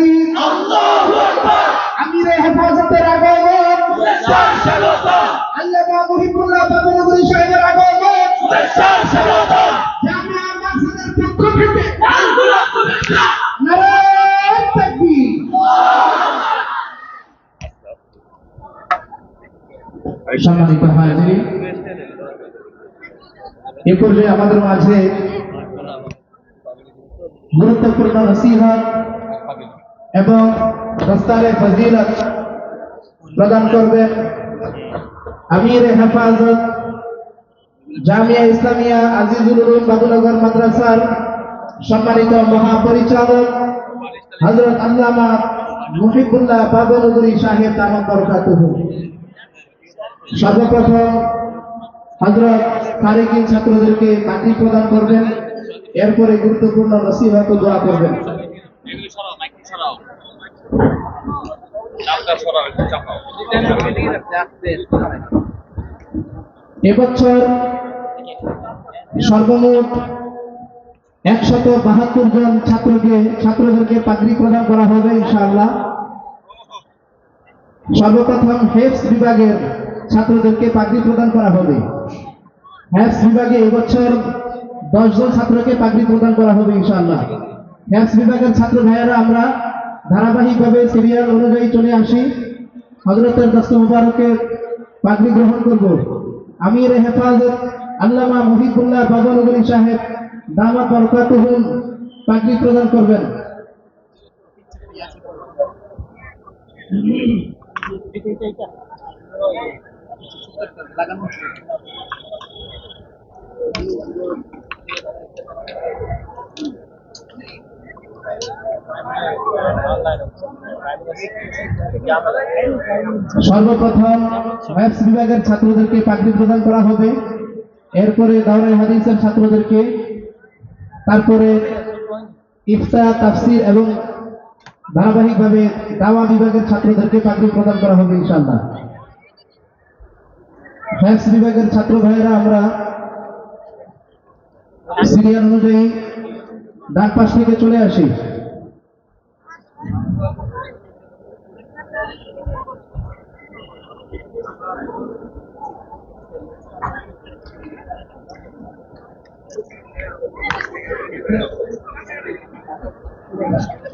তাকবীর আমিরে হেফাজতের আগমন। আল্লামা মুহিবুল্লাহ বাবুনগরী সাহেবের আগমন। জামিয়া মাকসাদের পক্ষ থেকে নারায়ণ তাকবীর। সম্মানিত হাজির। এ পর্যায়ে আমাদের মাঝে গুরুত্বপূর্ণ নসিহত এবং দস্তারে ফজিলত প্রদান করবেন আমির হেফাজত জামিয়া ইসলামিয়া আজিজুল উলুম বাবুনগর মাদ্রাসার সম্মানিত মহাপরিচালক হযরত আল্লামা মুহিবুল্লাহ বাবনগরী সাহেব তামাম বরকাতুহু। সর্বপ্রথম হযরত তারিকিন ছাত্রদেরকে মাটি প্রদান করবেন। এরপরে গুরুত্বপূর্ণ নসিহত দোয়া করবেন। এবছর সর্বমোট একশত বাহাত্তর জন ছাত্রকে, ছাত্রদেরকে পাগড়ি প্রদান করা হবে, ইনশাআল্লাহ। সর্বপ্রথম হেফস বিভাগের ছাত্রদেরকে পাগড়ি প্রদান করা হবে। হেফস বিভাগে এবছর দশজন ছাত্রকে পাগড়ি প্রদান করা হবে, ইনশাআল্লাহ। হেফস বিভাগের ছাত্র ভাইয়েরা, আমরা ধারাবাহিকভাবে সিরিয়াল অনুযায়ী চলে আসি। হজরতের দস্ত মুবারকের পাগড়ি গ্রহণ করব। আমির হেফাজত আল্লামা মুহিবুল্লাহ বাবনগরী সাহেব দামাত বরকাতুহুম পাগড়ি প্রদান করবেন। সর্বপ্রথম ম্যাথস বিভাগের ছাত্রদেরকে প্রদান করা হবে। এরপরে হাদিসের ছাত্রদেরকে, তারপরে ইফতা, তাফসির এবং ধারাবাহিকভাবে দাওয়া বিভাগের ছাত্রদেরকে পাগড়ি প্রদান করা হবে ইনশাল্লাহ ম্যাথস বিভাগের ছাত্র ভাইয়েরা, আমরা সিরিয়াল অনুযায়ী ডান পাশ থেকে চলে আসি।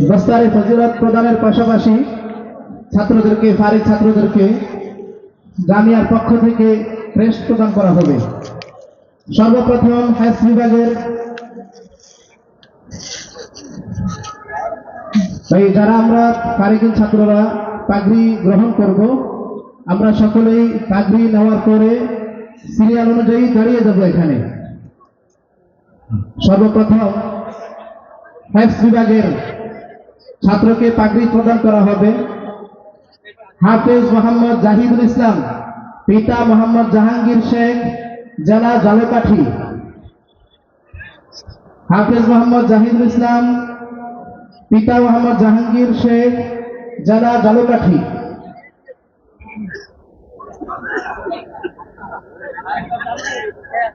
দস্তারে ফজিলত প্রদানের পাশাপাশি ছাত্রদেরকে ফারিক ছাত্রদেরকে জামিয়ার পক্ষ থেকে ক্রেস্ট প্রদান করা হবে। সর্বপ্রথম হ্যাস বিভাগের যারা আমরা ফারিকুল ছাত্ররা পাগড়ি গ্রহণ করব। আমরা সকলেই পাগড়ি নেওয়ার পরে সিরিয়াল অনুযায়ী দাঁড়িয়ে যাব এখানে। সর্বপ্রথম হ্যাপস বিভাগের ছাত্রকে পাগড়ি প্রদান করা হবে। হাফেজ মোহাম্মদ জাহিদুল ইসলাম, পিতা মোহাম্মদ জাহাঙ্গীর শেখ, জেলা জালকাঠি। হাফেজ মোহাম্মদ জাহিদুল ইসলাম, পিতা মোহাম্মদ জাহাঙ্গীর শেখ জেলা জালকাঠি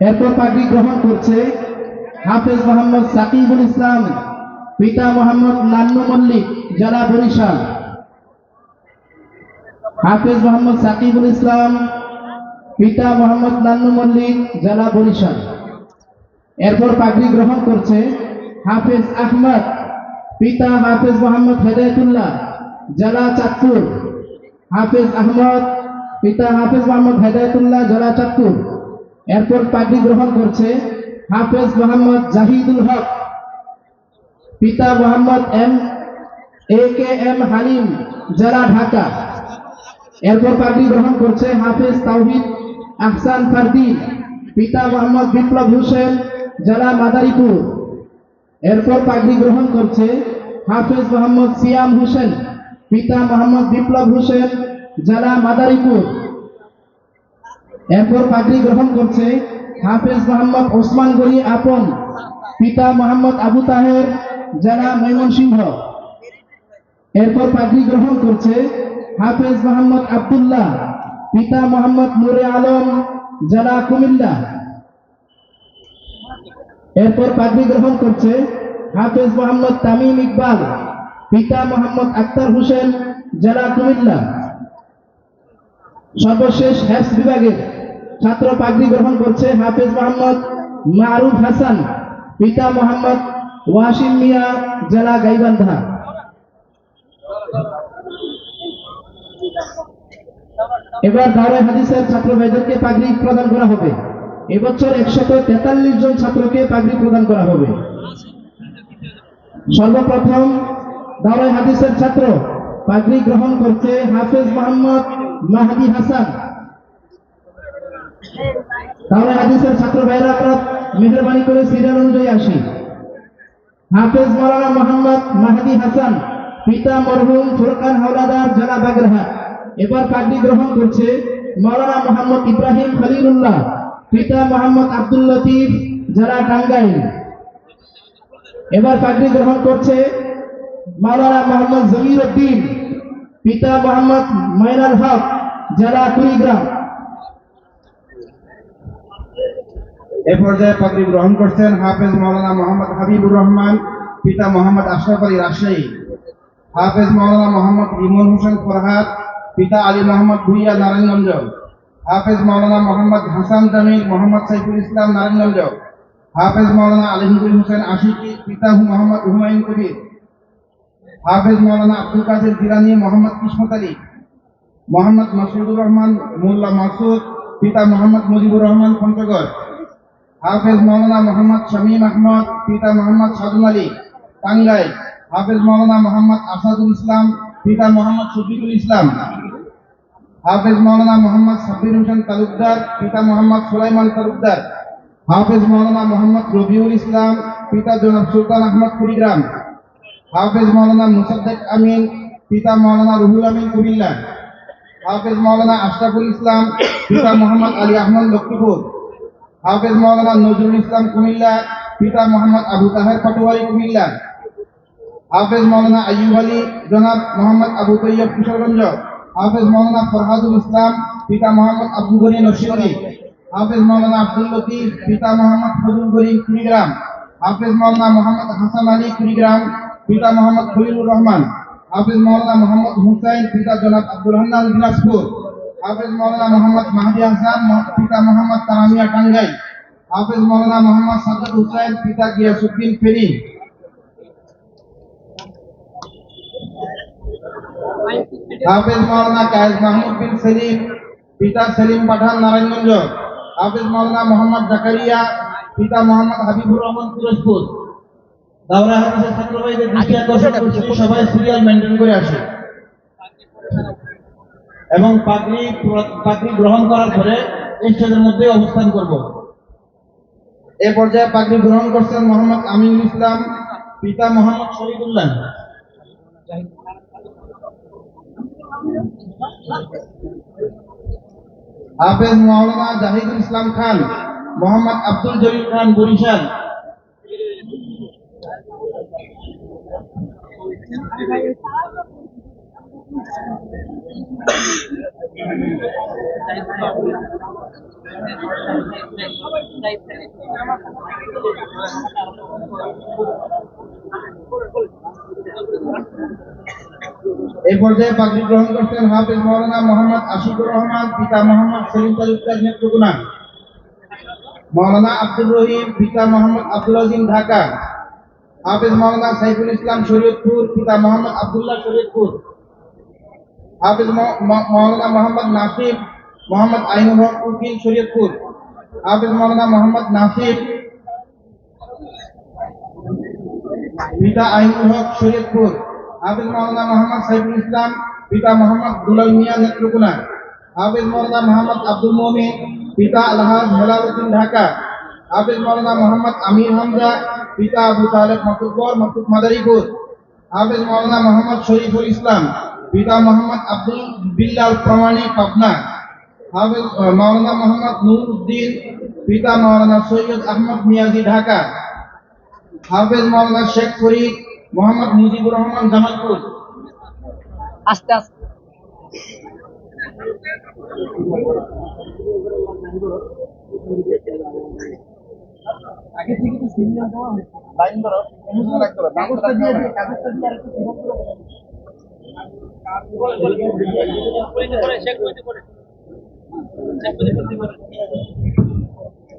এরপর পাগড়ি গ্রহণ করছে হাফেজ মোহাম্মদ সাকিবুল ইসলাম, পিতা মোহাম্মদ নান্নু মল্লিক, জেলা বরিশাল। হাফেজ মোহাম্মদ সাকিবুল ইসলাম, পিতা মোহাম্মদ নান্নু মল্লিক, জেলা বরিশাল। এরপর পাগড়ি গ্রহণ করছে হাফেজ আহমদ, পিতা হাফেজ মোহাম্মদ হেদায়তুল্লাহ। জেলা চাঁদপুর। হাফেজ আহমদ, পিতা হাফেজ মোহাম্মদ হেদায়তুল্লাহ জেলা চাঁদপুর। এরপর পাগড়ি গ্রহণ করছে হাফেজ মোহাম্মদ জাহিদুল হক। পিতা Mohammad M, A K M Halim, জেলা ঢাকা। এরপর পাগড়ি গ্রহণ করছে হাফেজ তাওহিদ আহসান ফারদি। পিতা মোহাম্মদ বিপ্লব হোসেন, জেলা মাদারীপুর। এরপর পাগড়ি গ্রহণ করছে হাফেজ মোহাম্মদ সিয়াম হোসেন। পিতা মোহাম্মদ বিপ্লব হোসেন, জেলা মাদারীপুর। এরপর পাগড়ি গ্রহণ করছে হাফেজ মোহাম্মদ ওসমান গরি আপন, পিতা মোহাম্মদ আবু তাহের, জেলা ময়মনসিংহ। এরপর পাগড়ি গ্রহণ করছে হাফেজ মোহাম্মদ আবদুল্লাহ, পিতা মোহাম্মদ নুরে আলম, জেলা কুমিল্লা। এরপর পাগড়ি গ্রহণ করছে হাফেজ মোহাম্মদ তামিম ইকবাল পিতা মোহাম্মদ আক্তার হোসেন, জেলা কুমিল্লা। সর্বশেষ হ্যাস বিভাগের ছাত্র পাগড়ি গ্রহণ করছে হাফেজ মোহাম্মদ মারুফ হাসান, পিতা মোহাম্মদ ওয়াসিম মিয়া, জেলা গাইবান্ধা। এবার দাওরাই হাদিসের ছাত্র ভাইদেরকে পাগড়ি প্রদান করা হবে। এবছর একশত তেতাল্লিশ জন ছাত্রকে পাগড়ি প্রদান করা হবে। সর্বপ্রথম দাওরাই হাদিসের ছাত্র পাগড়ি গ্রহণ করছে হাফেজ মোহাম্মদ মাহাদি হাসান। দাওরাই হাদিসের ছাত্র ভাইরা আমরা মেহরবানি করে সিরিয়াল অনুযায়ী আসি। হাফেজ মাওলানা মোহাম্মদ মাহাদি হাসান, পিতা মরহুম ফুরকান হাওলাদার জেলা বাগেরহাট এবার পাগড়ি গ্রহণ করছে মাওলানা মোহাম্মদ ইব্রাহিম খলিলুল্লাহ, পিতা মোহাম্মদ আব্দুল লতিফ জেলা টাঙ্গাইল। এবার পাগড়ি গ্রহণ করছে মাওলানা মোহাম্মদ জমির উদ্দিন পিতা মোহাম্মদ মাইনাল হক, জেলা কুড়িগ্রাম। এ পর্যায়ে পাগড়ি গ্রহণ করছেন হাফেজ মাওলানা মোহাম্মদ হাবিবুর রহমান, পিতা মোহাম্মদ আশরাফ আলী রাজশাহী। হাফেজ মাওলানা মোহাম্মদ ইমন হোসেন ফরহাদ, পিতা আলী মোহাম্মদ ভুইয়া নারায়ণগঞ্জ। হাফেজ মাওলানা মোহাম্মদ হাসান জামিল মোহাম্মদ সাইফুল ইসলাম নারায়ণগঞ্জ। হাফেজ মাওলানা আলিমুল হোসেন আশিকি, পিতা মোহাম্মদ হুমায়ুন কবির। হাফেজ মাওলানা আব্দুল কাদের জিলানি মোহাম্মদ কিসমত মোহাম্মদ মাসুদুর রহমান, মোল্লা মাসুদ, পিতা মোহাম্মদ মুজিবুর রহমান পঞ্চগড়, হাফেজ মৌলানা মোহাম্মদ শামীম আহমদ, পিতা মোহাম্মদ সাদুল আলী, টাঙ্গাইল, হাফেজ মৌলানা মোহাম্মদ আসাদুল ইসলাম, পিতা মোহাম্মদ শফিকুল ইসলাম, হাফেজ মৌলানা মোহাম্মদ সাব্বির হোসেন তালুকদার, পিতা মোহাম্মদ সুলাইমান তালুকদার, হাফেজ মৌলানা মোহাম্মদ রবিউল ইসলাম, পিতা জনাব সুলতান আহমদ কুড়িগ্রাম হাফেজ মৌলানা মুসাদ্দেক আমিন, পিতা মৌলানা রুহুল আমিন কুমিল্লা, হাফেজ মৌলানা আশরাফুল ইসলাম, পিতা মোহাম্মদ আলী আহমদ লক্ষ্মীপুর, হাফেজ মৌলানা নজরুল ইসলাম কুমিল্লা, পিতা মোহাম্মদ আবু তাহের পাটোয়ারি কুমিল্লা, হাফেজ মৌলানা আইয়ুব আলী, জনাব মোহাম্মদ আবু তৈয়ব কিশোরগঞ্জ, হাফেজ মৌলানা ফরহাদুল ইসলাম, পিতা মোহাম্মদ আব্দুল গনি নসিবি হাফেজ মৌলানা আব্দুল লতিফ, পিতা মোহাম্মদ ফজল করিম কুড়িগ্রাম, হাফেজ মৌলানা মোহাম্মদ হাসান আলী কুড়িগ্রাম পিতা মোহাম্মদ খলিলুর রহমান, হাফেজ মৌলানা মোহাম্মদ হুসাইন, পিতা জনাব আব্দুল হান্নান দিনাজপুর, হাফেজ মৌলানা মোহাম্মদ মাহাদি হাসান পিতা মোহাম্মদ তারামিয়া টাঙ্গাই হাফেজ মৌলানা মোহাম্মদ সাদ্দাত হুসাইন, পিতা গিয়াসুদ্দিন ফেরি হাফেজ মৌলানা কায়েস মাহমুদ বিন সেলিম, পিতা সেলিম পাঠান নারায়ণগঞ্জ। হাফেজ মৌলানা মোহাম্মদ জাকারিয়া, পিতা মোহাম্মদ হাবিবুর রহমান পিরোজপুর। দাওরা হাদিসের ছাত্র ভাইদের দৃষ্টি আকর্ষণ করছি সবাই সিরিয়াল মেনটেন করে আসে। এবং পাগড়ি পাগড়ি গ্রহণ করার পরে স্টেজের মধ্যে অবস্থান করব। এ পর্যায়ে পাগড়ি গ্রহণ করছেন মোহাম্মদ আমিনুল ইসলাম পিতা মোহাম্মদ শহীদুল্লাহ। হাফেজ মাওলানা জাহিদুল ইসলাম খান মোহাম্মদ আব্দুল জলিল খান বরিশাল। এই পর্যায়ে পাগড়ি গ্রহণ করছেন হাফেজ মাওলানা মোহাম্মদ আশিকুর রহমান, পিতা মোহাম্মদ সেলিম তালুকদার নেত্রকোনা। মাওলানা আব্দুর রহিম, পিতা মোহাম্মদ আজিম, ঢাকা। হাফেজ মাওলানা সাইফুল ইসলাম শরীয়তপুর, পিতা মোহাম্মদ আবদুল্লাহ শরীয়তপুর। হাফেজ মাওলানা মোহাম্মদ নাসিব মোহাম্মদ আইনুল হক উকিল শরীয়তপুর। হাফেজ মাওলানা মোহাম্মদ নাসিব পিতা আইনুল হক শরীয়তপুর। হাফিজ মাওলানা মোহাম্মদ সাইফুল ইসলাম পিতা মোহাম্মদ দুলাল মিয়া নেত্রকোনা। হাফিজ মাওলানা মোহাম্মদ আব্দুল মমিন পিতা আলহাজ হেলালুদ্দিন ঢাকা। হাফিজ মাওলানা মোহাম্মদ আমির হামজা পিতা আবু তালেব মতুব্বর মতুব মাদারীপুর, হাফিজ মাওলানা মোহাম্মদ শরীফুল ইসলাম, পিতা মোহাম্মদ আব্দুল বিল্লাল প্রমাণিক, পাবনা, হাফিজ মাওলানা মোহাম্মদ নূর উদ্দিন পিতা মাওলানা সৈয়দ আহমদ মিয়াজি, ঢাকা, হাফেজ মাওলানা শেখ ফরিদ, মোহাম্মদ মুজিবুর রহমান, জামালপুর। আস্তে আস্তে। আগে থেকে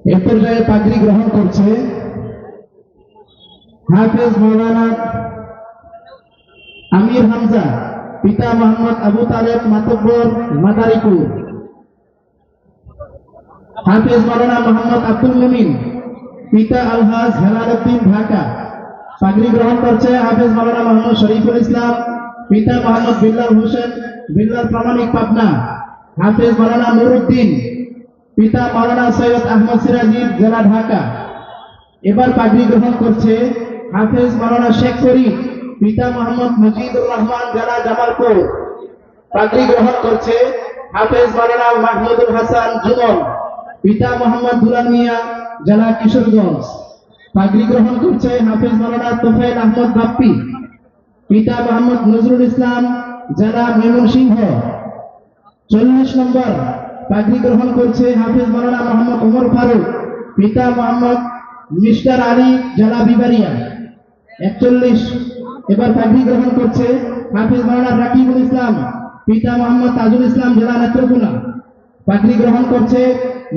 এ পর্যায়ে পাগড়ি গ্রহণ করছে হাফেজ মৌলানা আমির হামজা পিতা মোহাম্মদ আবু তালেব মাতব্বর মাদারীপুর। হাফেজ মৌলানা মোহাম্মদ আব্দুল মুমিন পিতা আলহাজ হেলালুদ্দিন ঢাকা। পাগড়ি গ্রহণ করছে হাফেজ মৌলানা মোহাম্মদ শরীফুল ইসলাম, পিতা মোহাম্মদ বিল্লাল হোসেন, বিল্লাল প্রামাণিক পাবনা, হাফেজ মৌলানা নুরুদ্দিন, পিতা মাওলানা সৈয়দ আহমদ সিরাজি জেলা ঢাকা। এবার পাগড়ি গ্রহণ করছে হাফেজ মাওলানা শেখ করিম পিতা মোহাম্মদ মুজিবুর রহমান জেলা জামালপুর। পাগড়ি গ্রহণ করছে হাফেজ মাওলানা মাহমুদুল হাসান জুমন পিতা মোহাম্মদ দুলাল মিয়া জেলা কিশোরগঞ্জ। পাগড়ি গ্রহণ করছে হাফেজ মাওলানা তোফাইল আহমদ বাপ্পি। পিতা মোহাম্মদ নজরুল ইসলাম, জেলা ময়মনসিংহ। চল্লিশ নম্বর পাগড়ি গ্রহণ করছে হাফিজ মাওলানা মোহাম্মদ ওমর ফারুক। পিতা মোহাম্মদ মিস্টার আলী, জেলা বিবারিয়া একচল্লিশ এবার পাগড়ি গ্রহণ করছে হাফিজ মাওলানা রাকিবুল ইসলাম। পিতা মোহাম্মদ তাজুল ইসলাম, জেলা নেত্রকোনা। পাগড়ি গ্রহণ করছে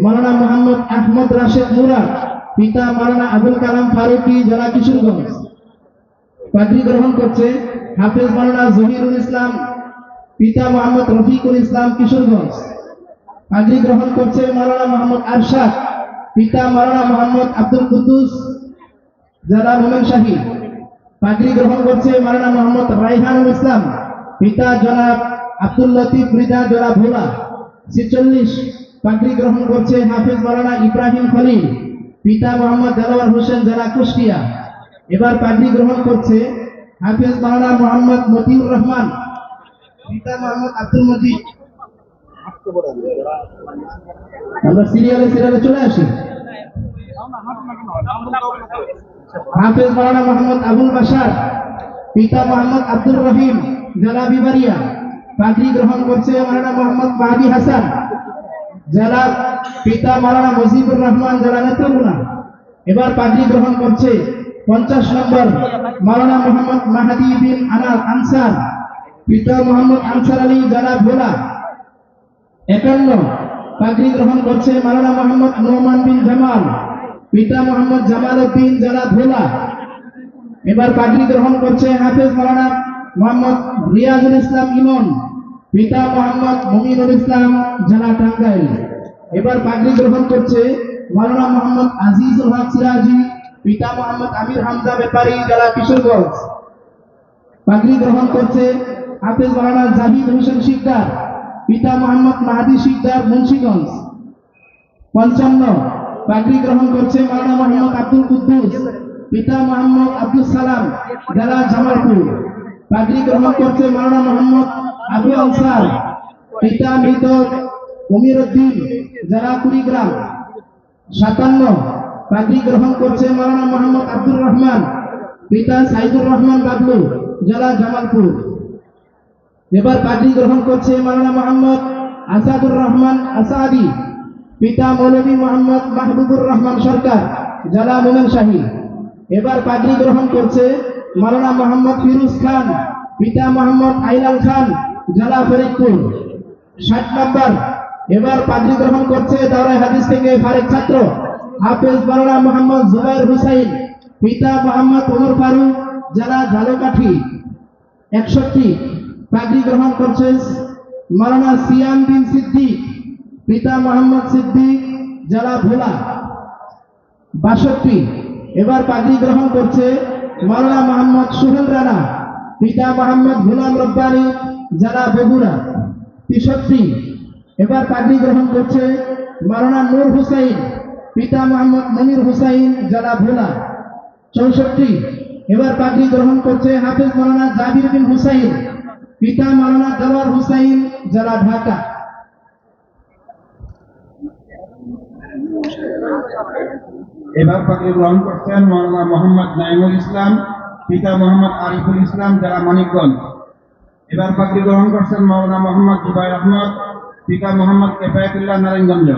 মাওলানা মোহাম্মদ আহমদ রাশেদ মুরাদ পিতা মাওলানা আবুল কালাম ফারুকি, জেলা কিশোরগঞ্জ। পাগড়ি গ্রহণ করছে হাফেজ মাওলানা জহিরুল ইসলাম, পিতা মোহাম্মদ রফিকুল ইসলাম কিশোরগঞ্জ। পাগড়ি গ্রহণ করছে মাওলানা মোহাম্মদ আরশাদ, পিতা মাওলানা মোহাম্মদ আব্দুল কুদ্দুস, জেলা মোমেন শাহী। পাগড়ি গ্রহণ করছে মাওলানা মোহাম্মদ রাইহানুল ইসলাম, পিতা জনাব আব্দুল লতিফ রিজা জেলা ভোলা। ছেচল্লিশ পাগড়ি গ্রহণ করছে হাফিজ মাওলানা ইব্রাহিম খলিল, পিতা মোহাম্মদ দেলাওয়ার হোসেন জেলা কুষ্টিয়া। এবার পাগড়ি গ্রহণ করছে হাফিজ মাওলানা মোহাম্মদ মতিউর রহমান, পিতা মোহাম্মদ আব্দুল মজিদ। আমরা সিরিয়ালে সিরিয়ালে চলে আসি। হাফেজ মাওলানা মোহাম্মদ আবুল বাশার, পিতা মোহাম্মদ আব্দুর রহিম, জেলা বিবারিয়া পাগড়ি গ্রহণ করছে মাওলানা মোহাম্মদ মাহাদি হাসান। জেলা পিতা মাওলানা মুজিবুর রহমান জেলা নেত্রকোনা। এবার পাগড়ি গ্রহণ করছে পঞ্চাশ নম্বর মাওলানা মোহাম্মদ মাহাদি বিন আনার আনসার। পিতা মোহাম্মদ আনসার আলী জেলা ভোলা। একান্ন, পাগড়ি গ্রহণ করছে মাওলানা মোহাম্মদ নোমান বিন জামাল। পিতা মোহাম্মদ জামাল উদ্দিন জেলা ভোলা। এবার পাগড়ি গ্রহণ করছে হাফেজ মাওলানা মোহাম্মদ রিয়াজুল ইসলাম ইমন, পিতা মোহাম্মদ মুমিনুল ইসলাম, জেলা টাঙ্গাইল। এবার পাগড়ি গ্রহণ করছে মাওলানা মোহাম্মদ আজিজুল হক সিরাজি, পিতা মোহাম্মদ আমির হামজা ব্যাপারী, জেলা কিশোরগঞ্জ। পাগড়ি গ্রহণ করছে হাফেজ মাওলানা জাহিদ হোসেন শিকদার, পিতা মোহাম্মদ মাহাদি শিকদার, মুন্সিগঞ্জ। পঞ্চান্ন, পাগড়ি গ্রহণ করছে মাওলানা মোহাম্মদ আব্দুল কুদ্দুস, পিতা মোহাম্মদ আব্দুল সালাম, জেলা জামালপুর। পাগড়ি গ্রহণ করছে মাওলানা মোহাম্মদ আবু আনসার। পিতা মৃত উমির উদ্দিন জেলা কুড়িগ্রাম। সাতান্ন পাগড়ি গ্রহণ করছে মাওলানা মোহাম্মদ আব্দুর রহমান। পিতা সাইদুর রহমান বাবলু, জেলা জামালপুর। এবার পাগড়ি গ্রহণ করছে মাওলানা মোহাম্মদ আসাদুর রহমান আসাদি। পিতা মৌলভী মোহাম্মদ মাহবুবুর রহমান সরকার, জেলা মোমেন শাহী এবার পাগড়ি গ্রহণ করছে মাওলানা মোহাম্মদ ফিরুজ খান, পিতা মোহাম্মদ আইলাল খান, জেলা ফরিদপুর। ষাট নম্বর, এবার পাগড়ি গ্রহণ করছে দাওরাই হাদিস থেকে ফারেক ছাত্র। হাফেজ মাওলানা মোহাম্মদ জুবাইর হুসাইন, পিতা মোহাম্মদ ওমর ফারুক, জেলা ঝালকাঠি। একষট্টি পাগড়ি গ্রহণ করছেন মাওলানা সিয়াম বিন সিদ্দিক, পিতা মোহাম্মদ সিদ্দিক, জেলা ভোলা। বাষট্টি, এবার পাগড়ি গ্রহণ করছে মাওলানা মোহাম্মদ সুহেল রানা, পিতা মোহাম্মদ গুলাম রব্বানি, জেলা বগুড়া তেষট্টি এবার পাগড়ি গ্রহণ করছে মাওলানা নূর হুসাইন, পিতা মোহাম্মদ মনির হুসাইন, জেলা ভোলা। চৌষট্টি। এবার পাগড়ি গ্রহণ করছে হাফিজ মাওলানা জাবির বিন হুসাইন, পিতা মাওলানা দেওয়ার হুসাইন, জেলা ঢাকা। এবার পাগড়ি গ্রহণ করছেন মৌলানা মোহাম্মদ নাইমুল ইসলাম, পিতা মোহাম্মদ আরিফুল ইসলাম জেলা মানিকগঞ্জ। এবার পাগড়ি গ্রহণ করছেন মৌলানা মোহাম্মদ জুবাইর আহমদ, পিতা মোহাম্মদ কেফায়তুল্লাহ নারায়ণগঞ্জ।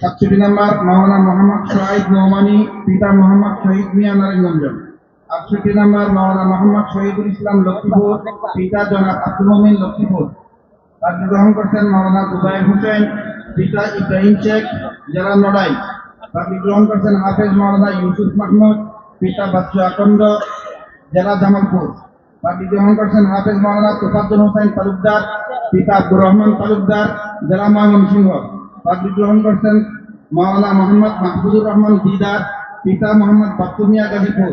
সাতষট্টি নম্বর মাওলানা মোহাম্মদ শহীদ নোমানি, পিতা মোহাম্মদ শহীদ মিয়া নারায়ণগঞ্জ। আটষট্টি নম্বর মাওলানা মোহাম্মদ শহীদুল ইসলাম লক্ষ্মীপুর, পিতা জনাব আব্দুল মমিন লক্ষ্মীপুর। পাগড়ি গ্রহণ করছেন মাওলানা জুবাইর হোসেন, পিতা ইব্রাহিম শেখ জেলা নড়াই। পাগড়ি গ্রহণ করছেন হাফেজ মাওলানা ইউসুফ মাহমুদ, পিতা বাচ্চু আকন্দ, জেলা জামালপুর। পাগড়ি গ্রহণ করছেন হাফেজ মাওলানা তোফাজ্জল হোসেন তালুকদার, পিতা আব্দুর রহমান তালুকদার, জেলা ময়মনসিংহ পাগড়ি গ্রহণ করছেন মাওলানা মোহাম্মদ মাহবুবুর রহমান দিদার, পিতা মোহাম্মদ বাচ্চুমিয়া গাজীপুর।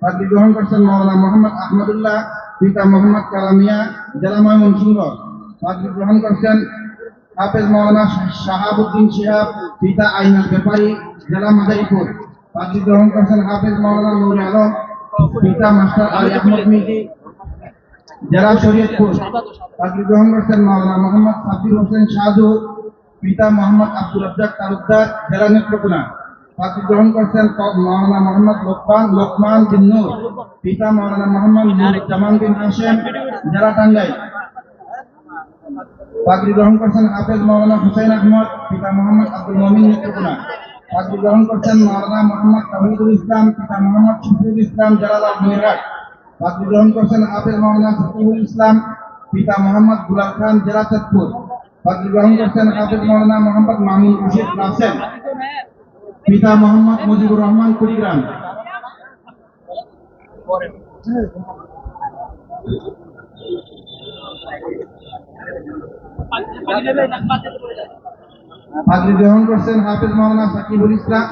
পাগড়ি গ্রহণ করছেন মাওলানা মোহাম্মদ আহমদুল্লাহ, পিতা মোহাম্মদ কালামিয়া, জেলা ময়মনসিংহ পাগড়ি গ্রহণ করছেন হাফেজ মাওলানা শাহাবুদ্দিন শিহাব, পিতা আইনুল ব্যাপারী, জেলা মাদারীপুর। পাগড়ি গ্রহণ করছেন হাফেজ মাওলানা নুর আলম, পিতা মাস্টার আলী আহমদ মিজি জেলা শরীয়তপুর পাগড়ি গ্রহণ করছেন মাওলানা মোহাম্মদ সাব্বির হোসেন শাহজু, পিতা মোহাম্মদ আব্দুল রাজ্জাক তালুকদার, জেলা নেত্রকোনা। পাগড়ি গ্রহণ করছেন মাওলানা মোহাম্মদ লোকমান লোকমান বিন নূর, পিতা মাওলানা মোহাম্মদ জামান বিন হাসেম জেলা টাঙ্গাইল। পাগড়ি গ্রহণ করছেন হাফেজ মাওলানা হুসাইন আহমদ, পিতা মোহাম্মদ আব্দুল মমিন নেত্রকোনা। পাগড়ি গ্রহণ করছেন মাওলানা মোহাম্মদ তহিদুল ইসলাম, পিতা মোহাম্মদ শফিউল ইসলাম, জালালাল মিরহাট পাগড়ি গ্রহণ করছেন হাফেজ মাওলানা ফকিহুল ইসলাম, পিতা মোহাম্মদ গুলাম খান, জেলা চাঁদপুর। পাগড়ি গ্রহণ করছেন হাফেজ মাওলানা মোহাম্মদ মামুন রশিদ রাসেল, পিতা মোহাম্মদ মুজিবুর রহমান কুড়িগ্রাম। পাগড়ি গ্রহণ করছেন হাফেজ মাওলানা সাকিবুল ইসলাম,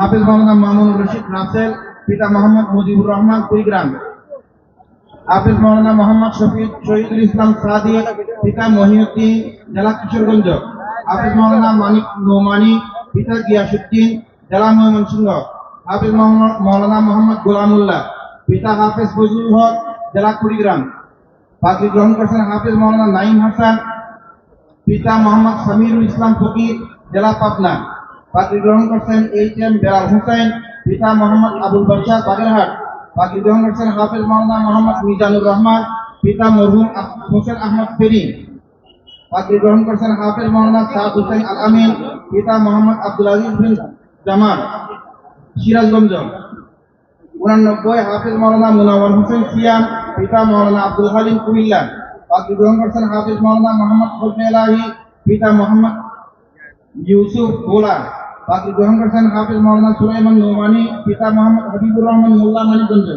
হাফেজ মাওলানা মামুন রশিদ রাসেল, পিতা মোহাম্মদ মুজিবুর রহমান কুড়িগ্রাম। হাফেজ মাওলানা মোহাম্মদ শফিক শহীদুল ইসলাম সাদিক পিতা মহিউদ্দিন, জেলা কিশোরগঞ্জ। হাফেজ মাওলানা মানিক নোমানি, পিতা গিয়াসুদ্দিন, জেলা ময়মনসিংহ। হাফেজ মাওলানা- মোহাম্মদ গোলামুল্লাহ, পিতা হাফেজ ফজলুল হক, জেলা কুড়িগ্রাম। পাগড়ি গ্রহণ করছেন হাফেজ মাওলানা নাইম হাসান পিতা মোহাম্মদ সামিরুল ইসলাম ফকির, জেলা পাবনা পাগড়ি গ্রহণ করছেন এইচ এম বেলাল হোসেন, পিতা মোহাম্মদ আবুল বাদশাহ বাগেরহাট। পাগড়ি গ্রহণ করছেন হাফেজ মাওলানা মোহাম্মদ মিজানুর রহমান, পিতা মরহুম হোসেন আহমদ ফেরি। পাগড়ি গ্রহণ করছেন হাফেজ মাওলানা সাদ হুসেন আল আমিন, পিতা মোহাম্মদ আব্দুল আজিজ বিন জামাল। সিরাজগঞ্জ উনানব্বই হাফেজ মাওলানা মুনাওয়ার হোসেন সিয়াম, পিতা মাওলানা আব্দুল হালিম কুমিল্লা। পাগড়ি গ্রহণ করছেন হাফেজ মাওলানা মোহাম্মদ ফজলে এলাহি পিতা মোহাম্মদ ইউসুফ বোলা পাগড়ি গ্রহণ করছেন হাফেজ মাওলানা সুলাইমান নোমানি পিতা মোহাম্মদ হাবিবুর রহমান মোল্লা মানিকগঞ্জ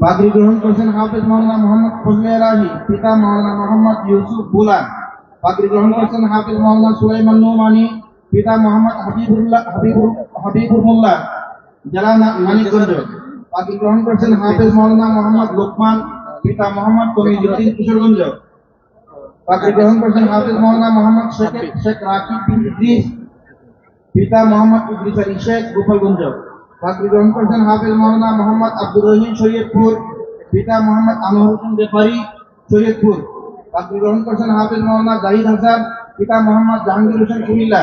পাগড়ি গ্রহণ করছেন হাফেজ মাওলানা মোহাম্মদ ফজলে এলাহি পিতা মাওলানা মোহাম্মদ ইউসুফ পাগড়ি গ্রহণ করছেন হাফেজ মাওলানা সুলাইমান নোমানি, পিতা মোহাম্মদ হাবিবুল্লাহ হাবিবুর হাবিবুর মোল্লা জেলা মানিকগঞ্জ। পাগড়ি গ্রহণ করছেন হাফেজ মাওলানা মোহাম্মদ লোকমান, পিতা মোহাম্মদ কমিজুদ্দিন কিশোরগঞ্জ। পাগড়ি গ্রহণ করছেন হাফেজ মাওলানা মোহাম্মদ শেখ শেখ রাকিব বিন ইদ্রিস, পিতা মোহাম্মদ ইদ্রিস আলী শেখ গোপালগঞ্জ। পাগড়ি গ্রহণ করছেন হাফেজ মাওলানা মোহাম্মদ আব্দুর রহিম শরীয়তপুর পিতা মোহাম্মদ আনোয়ার হোসেন বেপারি শরীয়তপুর পাগড়ি গ্রহণ করছেন হাফেজ মাওলানা জাহিদ হাসান, পিতা মোহাম্মদ জাহাঙ্গীর হোসেন কুমিল্লা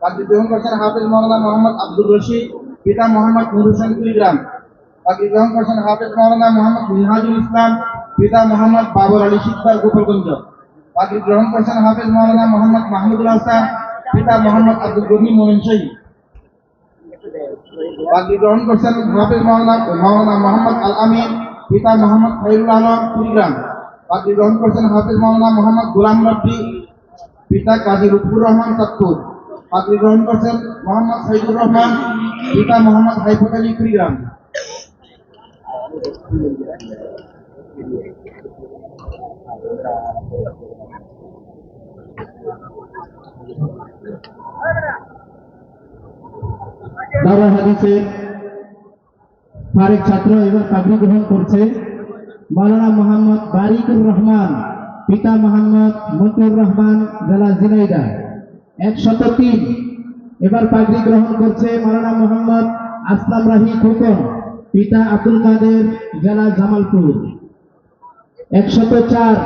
পাগড়ি গ্রহণ করছেন হাফেজ মাওলানা মোহাম্মদ আব্দুর রশিদ, পিতা মোহাম্মদ নুর হোসেন কুড়িগ্রাম। পাগড়ি গ্রহণ করছেন হাফেজ মাওলানা মোহাম্মদ মিনহাজুল ইসলাম, পিতা মোহাম্মদ বাবর আলী সিকদার গোপালগঞ্জ। পাগড়ি গ্রহণ করছেন হাফেজ মাওলানা মোহাম্মদ মাহমুদুল হাসান, পিতা মোহাম্মদ আব্দুল গনি মোমিন শহীদ পাগড়ি গ্রহণ করছেন হাফেজ মাওলানা মাওলানা মোহাম্মদ আল আমিন, পিতা মোহাম্মদ খৈরুল আলম কুড়িগ্রাম। পাগড়ি গ্রহণ করছেন হাফেজ মাওলানা মোহাম্মদ গোলাম রব্বি, পিতা কাজী লুৎফুর রহমান চাঁদপুর পাগড়ি গ্রহণ করছেন মোহাম্মদ সাইদুর রহমান, পিতা মোহাম্মদ হাইফুট আলী কুড়িগ্রাম। দারা হাদিসের ফারেক ছাত্র এবার পাগড়ি গ্রহণ করছে। মাওলানা মোহাম্মদ বারিকুর রহমান, পিতা মোহাম্মদ মতিউর রহমান জেলা জিনাইদা। একশত তিন এবার পাগড়ি গ্রহণ করছে মাওলানা মোহাম্মদ আসলাম রাহি খোকন, পিতা আব্দুল কাদের জেলা জামালপুর। একশত চার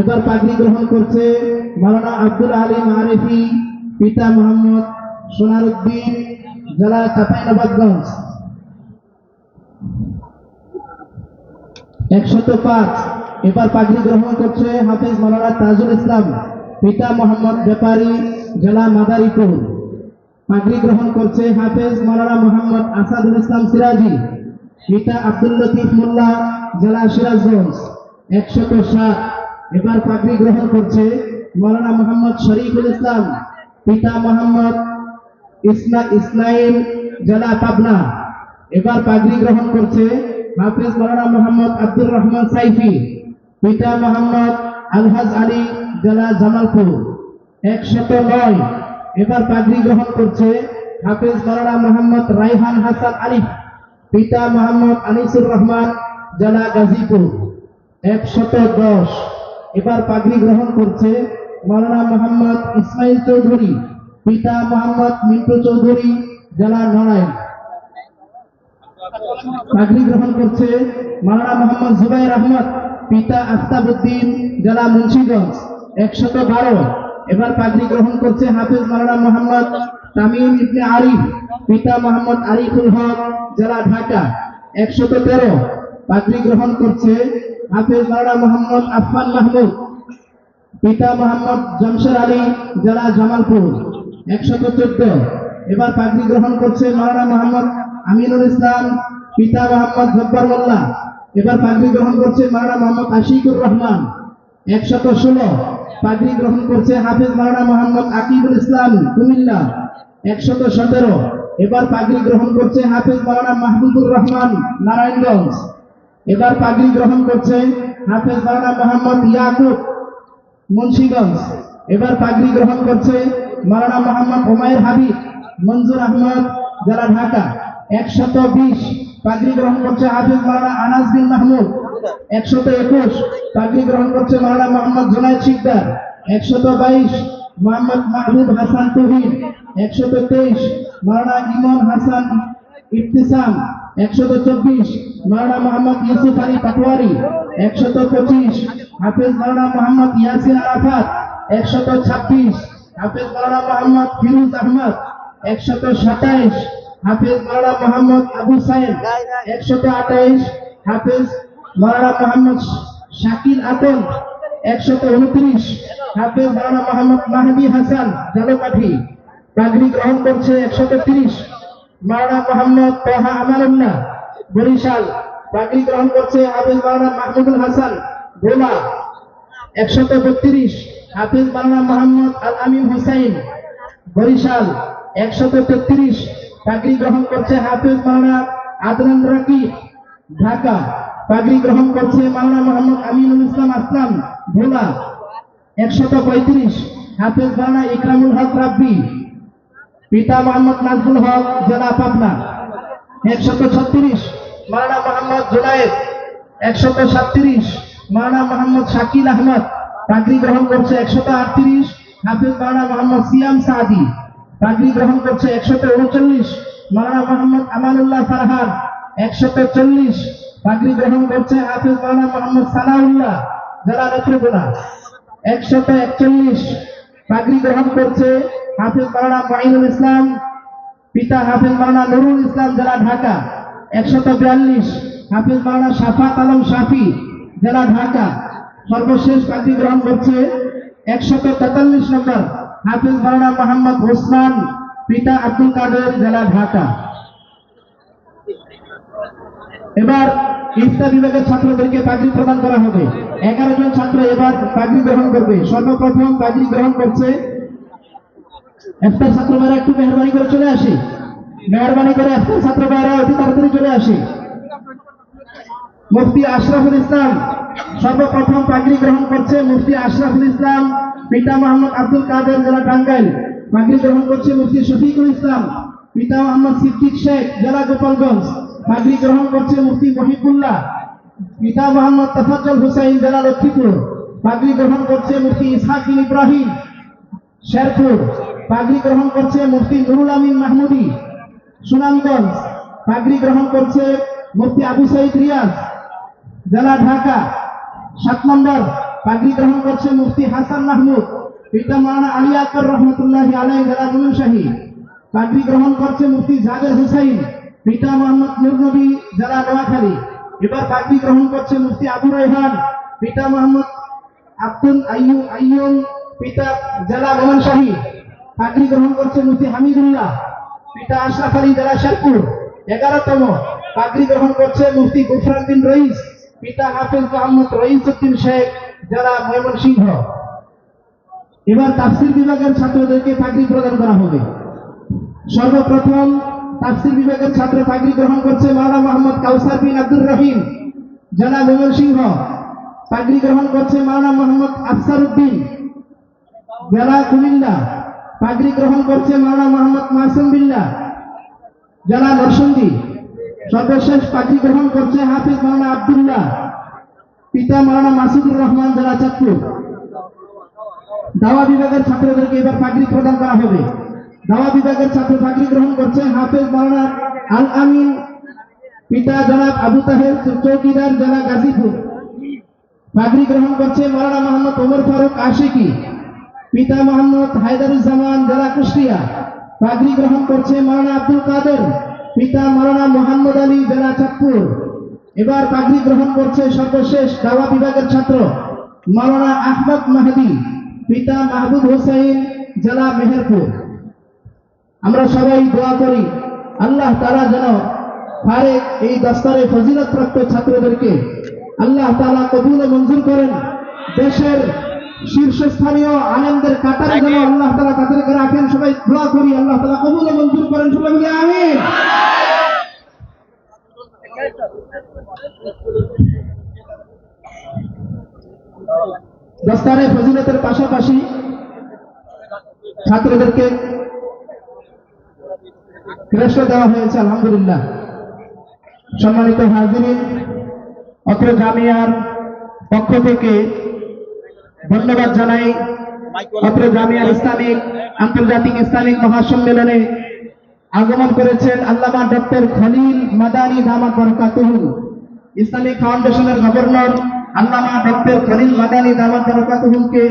এবার পাগড়ি গ্রহণ করছে মাওলানা আব্দুল আলী মারেফি পিতা মোহাম্মদ সোনারুদ্দিন জেলা চাঁপাইনবাবগঞ্জ একশত পাঁচ। এবার পাগড়ি গ্রহণ করছে হাফেজ মাওলানা তাজুল ইসলাম, পিতা মোহাম্মদ ব্যাপারী, জেলা মাদারীপুর। পাগড়ি গ্রহণ করছে হাফেজ মাওলানা মোহাম্মদ আসাদুল ইসলাম সিরাজি, পিতা আব্দুল লতিফ মোল্লা, জেলা সিরাজগঞ্জ। একশত সাত। এবার পাগড়ি গ্রহণ করছে মাওলানা মোহাম্মদ শরীফুল ইসলাম, পিতা মোহাম্মদ ইসনা ইসলাইম জেলা পাবনা। এবার পাগড়ি গ্রহণ করছে হাফেজ মাওলানা মোহাম্মদ আব্দুর রহমান সাইফি, পিতা মোহাম্মদ আলহাজ আলী জেলা জামালপুর। একশত নয়, এবার পাগড়ি গ্রহণ করছে হাফেজ মাওলানা মোহাম্মদ রাইহান হাসান আলিফ, পিতা মোহাম্মদ আনিসুর রহমান জেলা গাজীপুর। একশত দশ, এবার পাগড়ি গ্রহণ করছে মাওলানা মোহাম্মদ ইসমাইল চৌধুরী, পিতা মোহাম্মদ মিন্টু চৌধুরী জেলা নড়াইল। পাগড়ি গ্রহণ করছে মোহাম্মদ জুবাইর আহমদ, পিতা আফতাবুদ্দিন, জেলা মুন্সিগঞ্জ। একশত বারো এবার গ্রহণ করছে মোহাম্মদ তামিম ইবনে আরিফ, পিতা মোহাম্মদ আরিফুল হক, জেলা ঢাকা। একশত তেরো পাগড়ি গ্রহণ করছে হাফিজ মাওলানা মোহাম্মদ আফফান মাহমুদ, পিতা মোহাম্মদ জমশের আলী, জেলা জামালপুর। একশত চোদ্দ এবার পাগড়ি গ্রহণ করছে মাওলানা মোহাম্মদ আমিনুল ইসলাম, পিতা মোহাম্মদ জব্বার মোল্লা, এবার পাগড়ি গ্রহণ করছে মাওলানা মোহাম্মদ আশিকুর রহমান। একশত ষোলো, পাগড়ি গ্রহণ করছে হাফিজ মাওলানা মোহাম্মদ আকিবুল ইসলাম, কুমিল্লা। একশত সতেরো, এবার পাগড়ি গ্রহণ করছে হাফিজ মাওলানা মাহবুবুর রহমান, নারায়ণগঞ্জ। এবার পাগড়ি গ্রহণ করছে হাফিজ মাওলানা মোহাম্মদ ইয়াকুব, মুন্সিগঞ্জ। এবার পাগড়ি গ্রহণ করছে মাওলানা মোহাম্মদ ওমায়ের হাবিব, মঞ্জুর আহমদ, জেলা ঢাকা। একশত বিশ পাগড়ি গ্রহণ করছে হাফিজ মাওলানা আনাস বিন মাহমুদ। একশত একুশ পাগড়ি গ্রহণ করছে মাওলানা মোহাম্মদ জুনাইদ শিকদার। একশত বাইশ, মোহাম্মদ মাহবুব হাসান তুহিন। একশত তেইশ, মাওলানা ইমন হাসান ইফতিসাম। একশত চব্বিশ, মাওলানা মোহাম্মদ ইউসুফ আলী পাটোয়ারি। একশত পঁচিশ, হাফেজ মাওলানা মোহাম্মদ ইয়াসিন আরাফাত। একশত ছাব্বিশ, হাফেজ মাওলানা মোহাম্মদ ফিরুজ আহমদ। একশত সাতাইশ হাফেজ মাওলানা মোহাম্মদ আবু সাইদ, একশত আঠাইশ। হাফেজ মাওলানা মোহাম্মদ শাকিল আতন, একশত উনত্রিশ। হাফেজ মাওলানা মোহাম্মদ মাহদি হাসান জালকাঠি পাগড়ি গ্রহণ করছে একশত তিরিশ। মাওলানা মোহাম্মদ তোহা আমানুল্লাহ বরিশাল। পাগড়ি গ্রহণ করছে হাফিজ মাওলানা মাহমুদুল হাসান, ভোলা, একশত বত্রিশ। হাফিজ মাওলানা মোহাম্মদ আল আমিন হুসাইন, বরিশাল, একশত তেত্রিশ। পাগড়ি গ্রহণ করছে হাফিজ মাওলানা আদনান রাকিব, ঢাকা। পাগড়ি গ্রহণ করছে মাওলানা মোহাম্মদ আমিনুল ইসলাম আসলাম, ভোলা। একশত পঁয়ত্রিশ, হাফিজ মাওলানা ইকরামুল হক রাব্বি। পিতা মোহাম্মদ নাজমুল হক, জেলা পাবনা। একশত ছত্রিশ, মাওলানা মোহাম্মদ জুনায়েদ। একশত সাতত্রিশ, মাওলানা মোহাম্মদ শাকিল আহমদ। পাগড়ি গ্রহণ করছে একশত আটত্রিশ, হাফিজ মাওলানা মোহাম্মদ সিয়াম সাদি। পাগড়ি গ্রহণ করছে একশত উনচল্লিশ। মাওলানা মোহাম্মদ আমানুল্লাহ ফারহান, একশত চল্লিশ। পাগড়ি গ্রহণ করছে হাফিজ মাওলানা মোহাম্মদ সানাউল্লাহ জেলা নেত্রকোনা একশত একচল্লিশ। পাগড়ি গ্রহণ করছে হাফিজ মাওলানা মাইনুল ইসলাম, পিতা হাফিজ মাওলানা নুরুল ইসলাম জেলা ঢাকা। একশত বিয়াল্লিশ। হাফিজ মাওলানা শাফাত আলম শাফি জেলা ঢাকা। সর্বশেষ পাগড়ি গ্রহণ করছে একশত তেতাল্লিশ নম্বর। হাফিজ মাওলানা মোহাম্মদ ওসমান, পিতা আব্দুল কাদের, জেলা ঢাকা। এবার ইফতা বিভাগের ছাত্রদেরকে পাগড়ি প্রদান করা হবে। এগারো জন ছাত্র এবার পাগড়ি গ্রহণ করবে। সর্বপ্রথম পাগড়ি গ্রহণ করছে একটা ছাত্র ভাইরা একটু মেহরবানি করে চলে আসি। মেহরবানি করে একটা ছাত্র ভাইরা অতি তাড়াতাড়ি চলে আসি। মুফতি আশরাফুল ইসলাম সর্বপ্রথম পাগড়ি গ্রহণ করছে। মুফতি আশরাফুল ইসলাম পিতা মোহাম্মদ আব্দুল কাদের জেলা টাঙ্গাইল। পাগড়ি গ্রহণ করছে মুফতি শফিকুল ইসলাম। পিতা মোহাম্মদ সিদ্দিক শেখ জেলা গোপালগঞ্জ। পাগড়ি গ্রহণ করছে মুফতি মহিবুল্লাহ। পিতা মোহাম্মদ তফাজ্জল হুসাইন জেলা লক্ষ্মীপুর। পাগড়ি গ্রহণ করছে মুফতি ইসহাক বিন ইব্রাহিম শেরপুর। পাগড়ি গ্রহণ করছে মুফতি নুরুল আমিন মাহমুদি সুনামগঞ্জ। পাগড়ি গ্রহণ করছে মুফতি আবু সাইদ রিয়াজ জেলা ঢাকা। সাত নম্বর পাগড়ি গ্রহণ করছে মুফতি হাসান মাহমুদ। পিতা মাওলানা আলী আকবর রহমতুল্লাহ আলাই জেলা বুলুশাহী পাগড়ি গ্রহণ করছে মুফতি জাবের হুসাইন, পিতা মোহাম্মদ নূর নবী, জেলা নোয়াখালী। এবার পাগড়ি গ্রহণ করছে মুফতি আবু রহমান পিতা মোহাম্মদ আব্দুল আইয়ুম আইয়ুম, পিতা জেলা শাহী। পাগড়ি গ্রহণ করছে মুফতি হামিদুল্লাহ, পিতা আশরাফ আলী জেলা শেরপুর। এগারোতম পাগড়ি গ্রহণ করছে মুফতি গুফরাউদ্দিন রইস। পিতা হাফিজ মোহাম্মদ রইস উদ্দিন শেখ, জেলা ময়মনসিংহ। এবার তাফসির বিভাগের ছাত্রদেরকে পাগড়ি প্রদান করা হবে। সর্বপ্রথম তাফসির বিভাগের ছাত্র পাগড়ি গ্রহণ করছে মাওলানা মোহাম্মদ কাউসার বিন আব্দুর রহিম, জেলা ময়মনসিংহ। পাগড়ি গ্রহণ করছে মাওলানা মোহাম্মদ আফসার উদ্দিন জেলা কুমিল্লা। পাগড়ি গ্রহণ করছে মাওলানা মোহাম্মদ মাসুম বিল্লাহ জেলা নরসিংদী। সর্বশেষ পাগড়ি গ্রহণ করছে হাফিজ মাওলানা আব্দুল্লাহ। পিতা মাওলানা মাসুদুর রহমান, জেলা চাঁদপুর। দাওয়া বিভাগের ছাত্রদেরকে এবার পাগড়ি প্রদান করা হবে। দাওয়া বিভাগের ছাত্র পাগড়ি গ্রহণ করছে হাফেজ মাওলানা আল আমিন পিতা জনাব আবু তাহের চৌকিদার, জেলা গাজীপুর। পাগড়ি গ্রহণ করছে মাওলানা মোহাম্মদ ওমর ফারুক আশিকি। পিতা মোহাম্মদ হায়দারুজ্জামান, জেলা কুষ্টিয়া। পাগড়ি গ্রহণ করছে মাওলানা আব্দুল কাদের। পিতা মাওলানা মোহাম্মদ আলী জেলা চাঁদপুর। এবার পাগড়ি গ্রহণ করছে সর্বশেষ দাওয়া বিভাগের ছাত্র মাওলানা আহমদ মাহাদি, পিতা মাহবুব হোসাইন জেলা মেহেরপুর। আমরা সবাই দোয়া করি, আল্লাহ তারা যেন ফারেক এই দস্তারে ফজিলত প্রাপ্ত ছাত্রদেরকে আল্লাহ তালা কবুল মঞ্জুর করেন। দেশের শীর্ষস্থানীয় আনন্দের কাতারে যেন আল্লাহ তালা তাদেরকে রাখেন সবাই দোয়া করি আল্লাহ তালা কবুল মঞ্জুর করেন সবাই মিলে আমিন। দস্তারে ফজিলতের পাশাপাশি ছাত্রদেরকে ক্রেষ্ট দেওয়া হয়েছে আলহামদুলিল্লাহ। সম্মানিত হাজিরিন অত্র জামিয়ার পক্ষ থেকে ধন্যবাদ জানাই অত্র ইসলামিক, আন্তর্জাতিক ইসলামিক মহাসম্মেলনে আগমন করেছেন আল্লামা ডক্টর খলিল মাদানী দামা বরকাতুহু, ইসলামিক ফাউন্ডেশনের গভর্নর আল্লামা ডক্টর খলিল মাদানী দামা বরকাতুহুকে